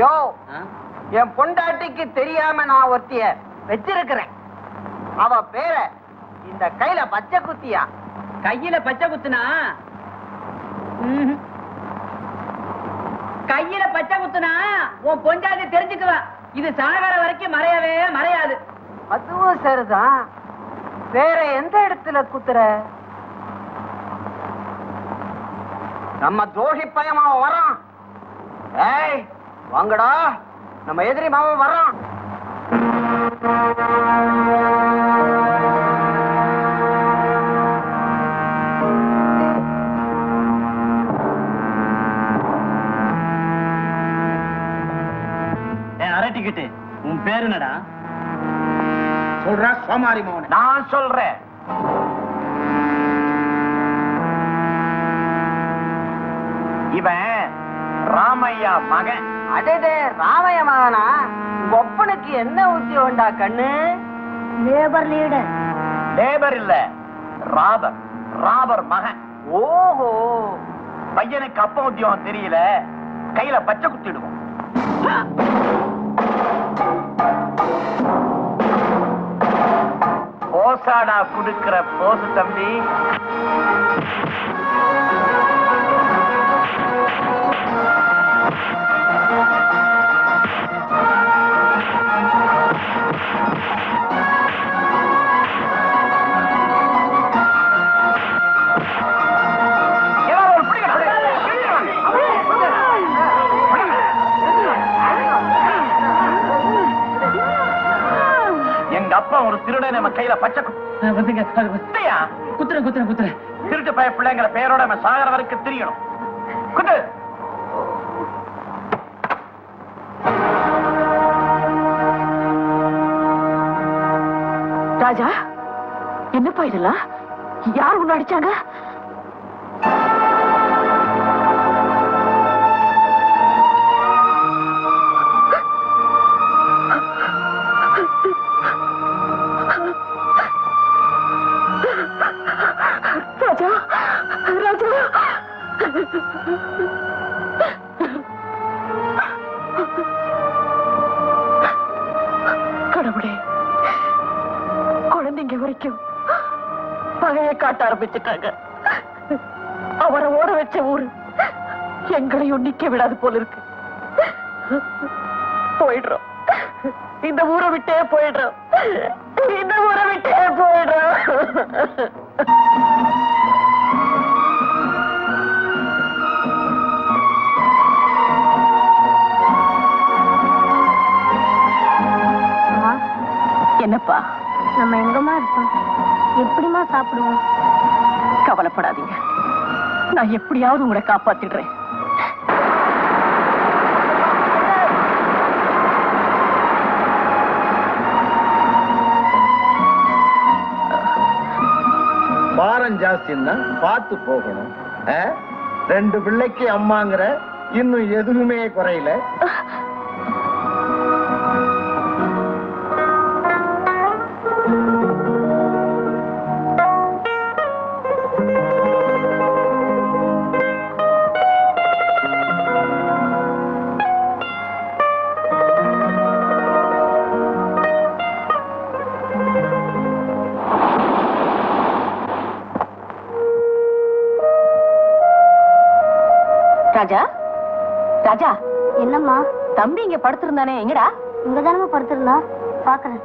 யோ என் பொண்டாட்டிக்கு தெரியாம நான் ஒருத்திய வச்சிருக்கிறேன். அவ பேர இந்த கையில பச்சை குத்தியா? கையில பச்சை குத்துனா. கையில பச்சை குத்துனா உன் பொஞ்சாதி தெரிஞ்சுக்குவா. இது சாகர வரைக்கும் மறையவே மறையாது. அதுவும் சரிதான் வேற எந்த இடத்துல குத்துற? நம்ம தோஷி பையன் மாவன் வரான். ஏய் வாங்கடா. நம்ம எதிரி மாவன் வரான் அரட்டிக்கிட்டு உன் பேரு என்னடா? சொல்றா சோமாரி மோகன். நான் சொல்றேன். இவன் ராமையா மகன். அடடே ராமையா மகனா? ஒப்பனுக்கு என்ன உத்தியோகம்டா கண்ணு? லேபர் லீடர் லேபர் இல்ல ராபர் ராபர் மகன். ஓஹோ பையனுக்கு அப்ப உத்தியோகம் தெரியல. கையில பச்சை குத்திடுவோம் போசாடா குடுக்கிற போசு தம்பி. அப்பா ஒரு திருடன் நம்ம கையில பச்சை வந்துங்க. குத்தியா குத்துறேன் குத்துறேன் குத்துறேன். திருட்டு பய பிள்ளைங்கிற பேரோட நம்ம சாகர வரைக்கும் தெரியணும். குத்து. ராஜா என்னப்பா இதெல்லாம்? யார் உன்ன அடிச்சாங்க? கடவுளே குழந்தைங்க வரைக்கும் பகையை காட்ட ஆரம்பிச்சுட்டாங்க. அவரை ஓட வச்ச ஊரு எங்களையும் நிக்க விடாது போல இருக்கு. போயிடுறோம். இந்த ஊரை விட்டே போயிடுறோம். இந்த ஊரை விட்டே போயிடுறோம். நம்ம எங்கம்மா இருப்போம்? எப்படிம்மா சாப்பிடுவோம்? கவலைப்படாதீங்க. நான் எப்படியாவது உங்களை காப்பாத்திடுறேன். பாரம் ஜாஸ்தின்னா பார்த்து போகணும்? ரெண்டு பிள்ளைக்கு அம்மாங்கிற இன்னும் எதுவுமே குறையல. ராஜா? ராஜா என்னம்மா? தம்பி இங்க படுத்திருந்தானே எங்கடா? இங்க தானம்மா படுத்திருந்தா. பாக்குறேன்.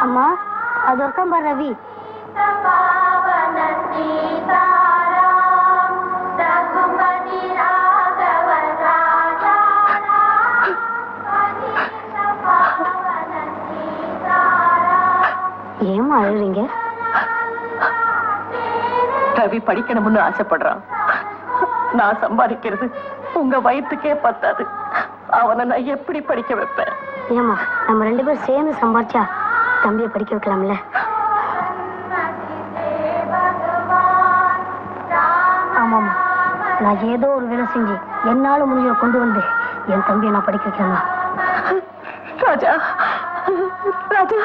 அம்மா அது ஒருக்கம் பாரு ரவி. ஏம்மா அழுறீங்க? ரவி படிக்கணும்னு ஆசைப்படுறான். நான் சம்பாதிக்கிறது உங்க வயிற்றுக்கே பத்தாது. அவனை நான் எப்படி படிக்க வைப்பேன்? ஏம்மா நம்ம ரெண்டு பேரும் சேர்ந்து சம்பாரிச்சா தம்பியை படிக்க வைக்கலாம்ல? ஆமாம்மா நான் ஏதோ ஒரு வேலை செஞ்சு என்னால முடிஞ்ச கொண்டு வந்து என் தம்பியை நான் படிக்க வைக்கலாமா? Raja Raja.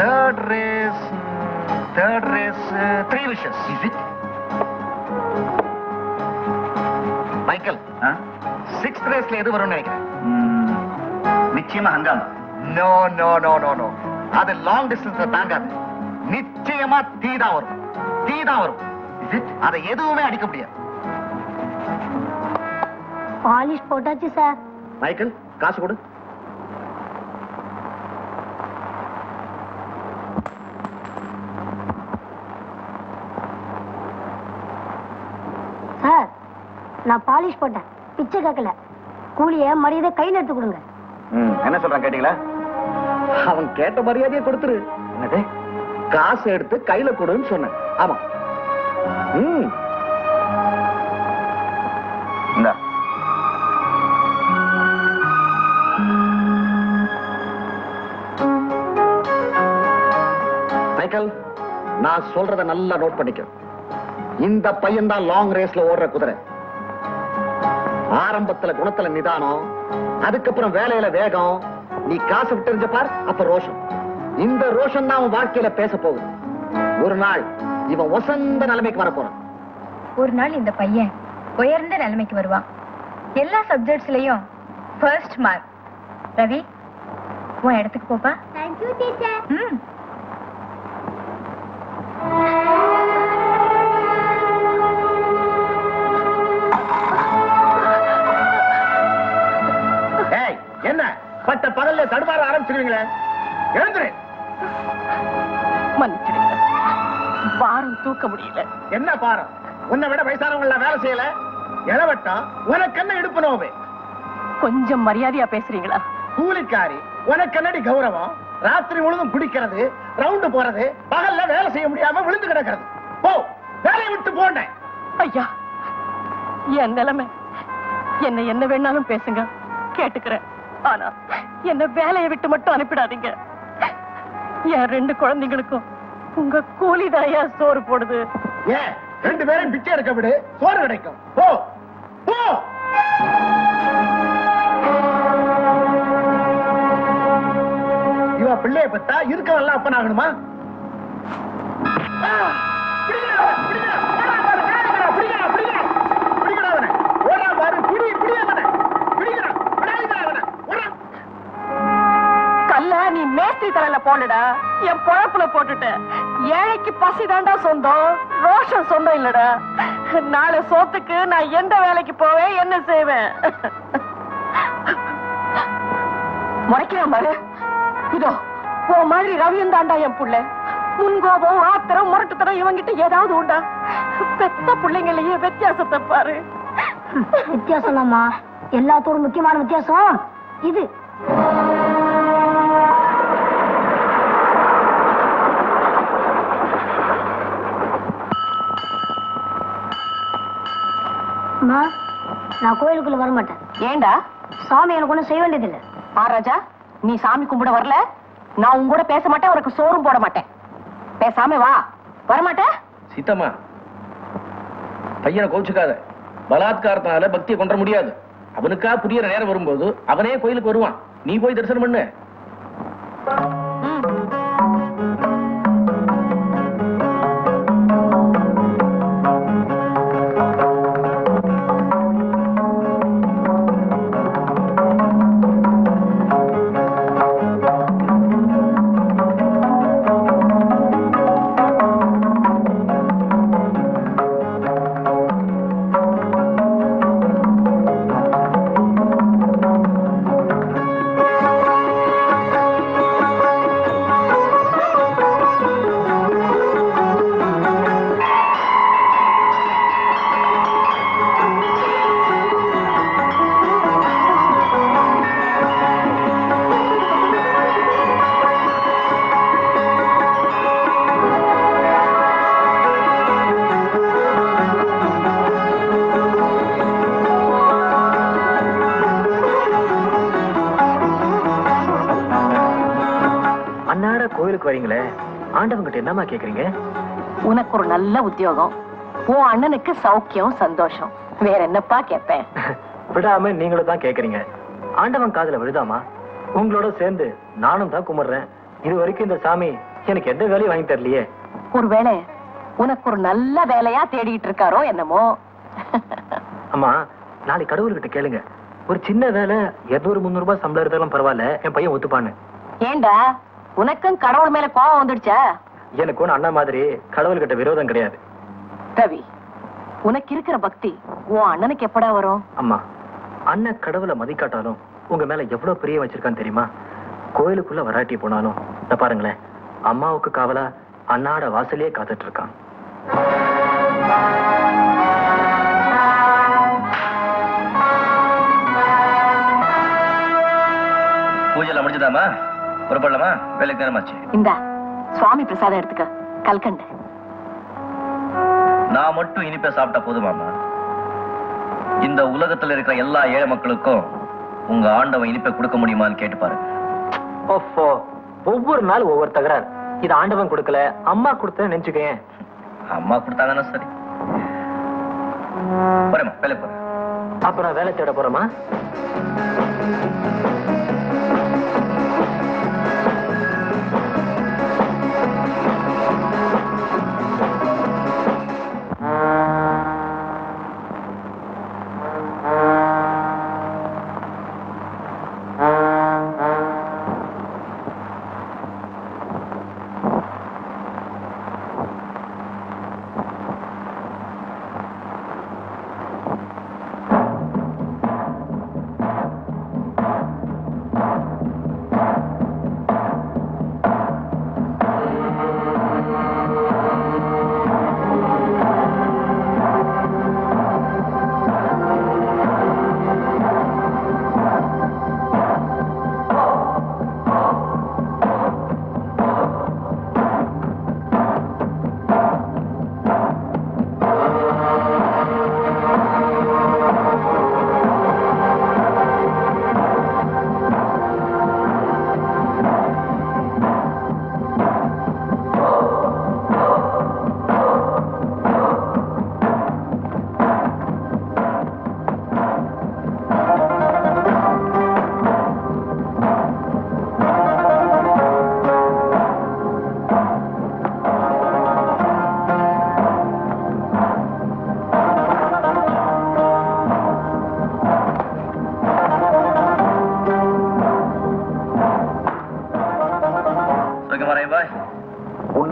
Third race third race three wishes is it Michael sixth ரேஸ்ல எது வரும்னு நினைக்கிறேன்? நிச்சயமா Hungama. No no no no no அது லாங் டிஸ்டன்ஸ்ல தாங்காது. நிச்சயமா தீ தான் வரும். தீ தான் வரும். அதை எதுவுமே அடிக்க முடியாது. பாலிஷ் போட்டாச்சு சார் மைக்கேல் காசு கொடு சார் நான் பாலிஷ் போட்டேன். பிச்சை கேட்கல. கூலிய மரியாதை கையில் எடுத்து கொடுங்க. என்ன சொல்றான் கேட்டீங்களா? அவன் கேட்ட மரியாதையை கொடுத்துரு. என்னது? காசு எடுத்து கையில கொடுன்னு சொன்னேன். ஆமா. ம். இந்தா. மைக்கேல் நான் சொல்றத நல்லா நோட் பண்ணிக்க. இந்த பையன் தான் லாங் ரேஸ்ல ஓடுற குதிரை. ஆரம்பத்துல குணத்துல நிதானம் அதுக்கப்புறம் வேலையில வேகம். நீ காசு எறிஞ்ச பார் அப்ப ரோஷம். இந்த ரோஷம் தான் அவன் வாழ்க்கையில பேச போகுது. ஒரு நாள் இவன் வசந்த நிலைமைக்கு வரப்போறான் ஒரு நாள் இந்த பையன் உயர்ந்த நிலைமைக்கு வருவான். எல்லா சப்ஜெக்ட்ஸ்லயும் ஃபர்ஸ்ட் மார்க் ரவி உன் இடத்துக்கு போப்பா. தேங்க்யூ டீச்சர் ம். தூக்க முடியல. என்ன பாரம்? உன்னை விட வயசானவங்கள வேலை செய்யல? இளவட்டம் உனக்கு என்ன நோவு? கொஞ்சம் மரியாதையா பேசுறீங்களா? கூலிக்காரி உனக்கு என்னடி கௌரவம்? ராத்திரி முழுதும் குடிக்கிறது ரவுண்டு போறது பகல்ல வேலை செய்ய முடியாம விழுந்து கிடக்கிறது. போ வேலையை விட்டு போண்டேன். ஐயா என் நிலைமை. என்ன என்ன வேணாலும் பேசுங்க. கேட்டுக்கிறேன். ஆனா என்ன வேலையை விட்டு மட்டும் அனுப்பிடாதீங்க. என் ரெண்டு குழந்தைங்களுக்கும் உங்க கூலிதாயா சோறு போடுது. ஏன்? ரெண்டு பேரும் பிச்சை எடுக்க விடு. சோறு கிடைக்கும். போ. போ. இவ பிள்ளைய பத்தா இருக்கவெல்லாம் அப்பன் ராத்திரி தலையில போனடா என் பொழப்புல போட்டுட்ட. ஏழைக்கு பசி தாண்டா சொந்தம். ரோஷம் சொந்தம் இல்லடா. நாளை சோத்துக்கு நான் எந்த வேலைக்கு போவேன் என்ன செய்வேன்? முறைக்கிறேன் பாரு. இதோ உன் மாதிரி ரவியும் தாண்டா என் புள்ள. முன்கோபம் ஆத்திரம் முரட்டுத்தனம் இவங்கிட்ட ஏதாவது உண்டா? பெத்த பிள்ளைங்களையே வித்தியாசத்தை பாரு. வித்தியாசம் தாம்மா எல்லாத்தோட முக்கியமான வித்தியாசம் இது. அம்மா, நான் கோயிலுக்குள்ள வர மாட்டேன் ஏண்டா? சாமி எனக்கு ஒண்ணும் செய்ய வேண்டியதில்லை. மகாராஜா நீ சாமி கும்பிட வரல? நான் உன் கூட பேச மாட்டேன் உனக்கு சோறும் போட மாட்டேன். பேசாம வா. வரமாட்டேன் சீத்தம்மா பையனை கோச்சுக்காத பலாத்காரத்தால பக்தியை கொண்டு முடியாது. அவனுக்கா புரியற நேரம் வரும்போது அவனே கோயிலுக்கு வருவான். நீ போய் தரிசனம் பண்ணு. வரீங்களே? ஆண்டவங்கிட்ட என்னம்மா கேக்குறீங்க? உனக்கு ஒரு நல்ல உத்தியோகம். உன் அண்ணனுக்கு சௌக்கியம் சந்தோஷம். வேற என்னப்பா கேட்பேன்? விடாம நீங்களும் தான் கேக்குறீங்க. ஆண்டவன் காதுல விழுதாமா உங்களோட சேர்ந்து நானும் தான் கும்பிடுறேன் இது வரைக்கும் இந்த சாமி எனக்கு எந்த வேலையும் வாங்கி தரலையே. ஒருவேளை உனக்கு ஒரு நல்ல வேலையா தேடிட்டு இருக்காரோ என்னமோ? அம்மா நாளைக்கு கடவுள்கிட்ட கேளுங்க. ஒரு சின்ன வேலை இருநூறு முந்நூறு ரூபாய் சம்பளம் இருந்தாலும் பரவாயில்ல. என் பையன் ஒத்துப்பான்னு. ஏண்டா? உனக்கும் கடவுள் மேல கோவம் வந்துடுச்சா? எனக்கு ஒண்ணு அண்ணா மாதிரி கடவுள்கிட்ட விரோதம் கிடையாது. ரவி உனக்கு இருக்கிற பக்தி உன் அண்ணனுக்கு எப்படா வரும்? அம்மா அண்ணன் கடவுளை மதிக்காட்டாலும் உங்க மேல எவ்வளவு பிரிய வச்சிருக்கான்னு தெரியுமா? கோயிலுக்குள்ள வராட்டி போனாலும் இத பாருங்களேன் அம்மாவுக்கு காவலா அண்ணாட வாசலே காத்துட்டு இருக்கான். பூஜைல முடிஞ்சதாமா புறப்படலாமா? வேலைக்கு நேரமாச்சு. இந்தா சுவாமி பிரசாதம் எடுத்துக்க. கல்கண்டு. நான் மட்டும் இனிப்பே சாப்பிட்டா போதுமாமா இந்த உலகத்துல இருக்கிற எல்லா ஏழை மக்களுக்கும் உங்க ஆண்டவன் இனிப்பை கொடுக்க முடியுமான்னு கேட்டு பாருங்க ஓஃபோ ஒவ்வொரு நாள் ஒவ்வொரு தகராறு. இது ஆண்டவன் கொடுக்கல அம்மா கொடுத்த நினைச்சுக்கேன் அம்மா கொடுத்தாங்கன்னா சரி. போறேம்மா வேலைக்கு போறேன். அப்புறம் வேலை தேட போறோமா?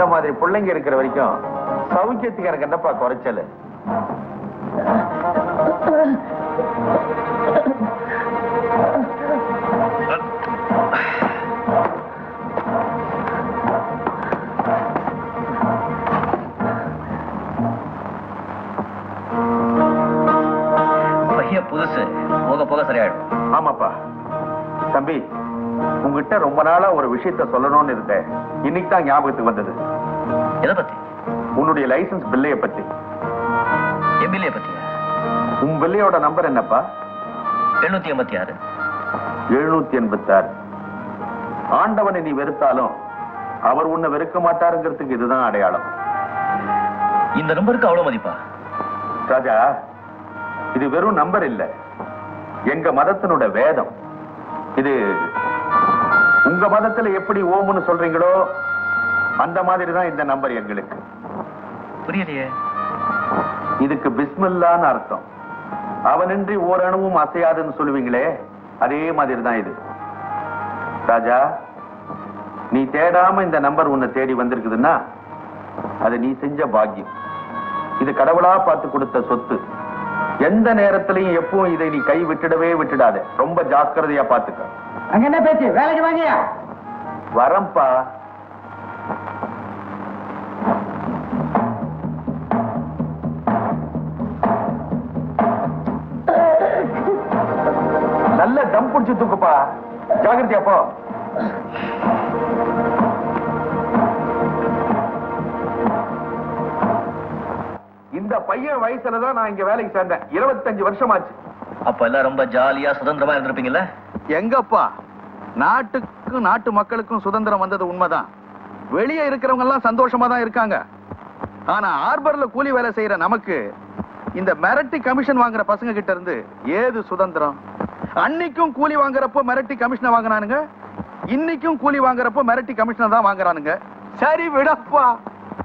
உன்ன மாதிரி பிள்ளைங்க இருக்கிற வரைக்கும் சௌக்கியத்துக்கு எனக்கு என்னப்பா குறைச்சல்? புதுசு போக போக சரியாயிடும். ஆமாப்பா. தம்பி உங்ககிட்ட ரொம்ப நாளா ஒரு விஷயத்த சொல்லணும்னு இருந்தேன் இன்னைக்கு தான் ஞாபகத்துக்கு வந்தது. எதை பத்தி? உன்னுடைய லைசன்ஸ் பில்லைய பத்தி. எம்எல்ஏ பத்தியா? உன் பில்லையோட நம்பர் என்னப்பா? எழுநூத்தி எண்பத்தி ஆறு. எழுநூத்தி எண்பத்தி ஆறு. ஆண்டவனை நீ வெறுத்தாலும் அவர் உன்னை வெறுக்க மாட்டாருங்கிறதுக்கு இதுதான் அடையாளம். இந்த நம்பருக்கு அவ்வளவு மதிப்பா? ராஜா இது வெறும் நம்பர் இல்ல. எங்க மதத்தினோட வேதம். இது உங்க மதத்துல எப்படி ஓம்னு சொல்றீங்களோ அந்த மாதிரி தான் இந்த நம்பர் எங்களுக்கு. புரியலையே. இதுக்கு பிஸ்மில்லான்னு அர்த்தம். அவனின்றி ஓரணுவும் அசையாதுன்னு சொல்லுவீங்களே அதே மாதிரி தான் இது. ராஜா நீ தேடாம இந்த நம்பர் உன்னை தேடி வந்திருக்குதுன்னா அது நீ செஞ்ச பாக்கியம். இது கடவுளா பார்த்து கொடுத்த சொத்து. எந்த நேரத்திலையும் எப்பவும் இதை நீ கை விட்டுடவே விட்டுடாத. ரொம்ப ஜாக்கிரதையா பாத்துக்க. அங்க என்ன பேச்சு? வேலைக்கு வாங்கியா? வரம்பா. நல்ல தம் புடிச்சு தூக்குப்பா. ஜாகிரதையா போ. இந்த பையன் வயசுலதான் நான் இங்க வேலைக்கு சேர்ந்தேன். இருபத்தஞ்சு வருஷம் ஆச்சு அப்ப எல்லாம் ரொம்ப ஜாலியா சுதந்திரமா இருந்திருப்பீங்கல்ல? எங்கப்பா? நாட்டுக்கும் நாட்டு மக்களுக்கும் சுதந்திரம் வந்தது உண்மைதான். வெளியே இருக்கிறவங்க எல்லாம் சந்தோஷமா தான் இருக்காங்க. ஆனா ஆர்பர்ல கூலி வேலை செய்யற நமக்கு இந்த மிரட்டி கமிஷன் வாங்குற பசங்க கிட்ட இருந்து ஏது சுதந்திரம்? அன்னைக்கும் கூலி வாங்குறப்போ மிரட்டி கமிஷனை வாங்கினானுங்க. இன்னைக்கும் கூலி வாங்குறப்போ மிரட்டி கமிஷனை தான் வாங்குறானுங்க. சரி விடப்பா.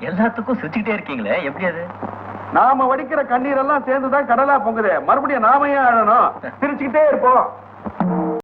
எல்லாத்துக்கும் சிரிச்சுக்கிட்டே இருக்கீங்களே எப்படி அது? நாம வடிக்கிற கண்ணீரெல்லாம் சேர்ந்துதான் கடலா பொங்குது. மறுபடியும் நாமையே அழணும்? சிரிச்சுக்கிட்டே இருப்போம்.